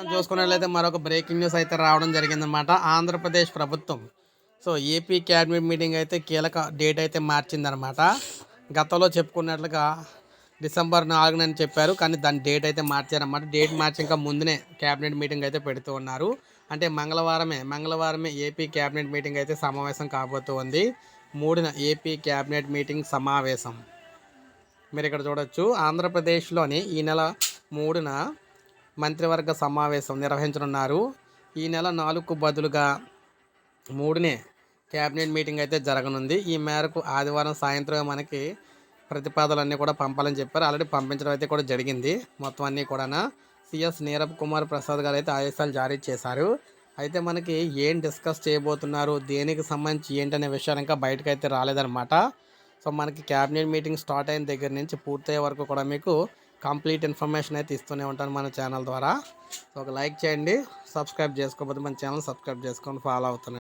మనం చూసుకున్నట్లయితే మరొక బ్రేకింగ్ న్యూస్ అయితే రావడం జరిగిందన్నమాట. ఆంధ్రప్రదేశ్ ప్రభుత్వం. సో ఏపీ క్యాబినెట్ మీటింగ్ అయితే కీలక డేట్ అయితే మార్చిందనమాట గతంలో చెప్పుకున్నట్లుగా డిసెంబర్ నాలుగున అని చెప్పారు కానీ దాని డేట్ అయితే మార్చారన్నమాట. డేట్ మార్చి ఇంకా ముందునే క్యాబినెట్ మీటింగ్ అయితే పెడుతూ ఉన్నారు. అంటే మంగళవారమే మంగళవారమే ఏపీ క్యాబినెట్ మీటింగ్ అయితే సమావేశం కాబోతూ ఉంది. మూడున ఏపీ క్యాబినెట్ మీటింగ్ సమావేశం. మీరు ఇక్కడ చూడొచ్చు ఆంధ్రప్రదేశ్లోని ఈ నెల మూడున మంత్రివర్గ సమావేశం నిర్వహించనున్నారు. ఈ నెల నాలుగుకు బదులుగా మూడునే క్యాబినెట్ మీటింగ్ అయితే జరగనుంది. ఈ మేరకు ఆదివారం సాయంత్రం మనకి ప్రతిపాదనలన్నీ కూడా పంపాలని చెప్పారు. ఆల్రెడీ పంపించడం అయితే కూడా జరిగింది. మొత్తం అన్నీ కూడా సిఎస్ నీరబ్ కుమార్ ప్రసాద్ గారు అయితే ఆదేశాలు జారీ చేశారు. అయితే మనకి ఏం డిస్కస్ చేయబోతున్నారు? దేనికి సంబంధించి ఏంటనే విషయాలు ఇంకా బయటకు అయితే రాలేదన్నమాట. సో మనకి క్యాబినెట్ మీటింగ్ స్టార్ట్ అయిన దగ్గర నుంచి పూర్తయ్యే వరకు కూడా మీకు కంప్లీట్ ఇన్ఫర్మేషన్ అయితే ఇస్తూనే ఉంటాను మన ఛానల్ ద్వారా. సో ఒక లైక్ చేయండి సబ్స్క్రైబ్ చేసుకోకపోతే మన ఛానల్ సబ్స్క్రైబ్ చేసుకొని ఫాలో అవుతున్నాను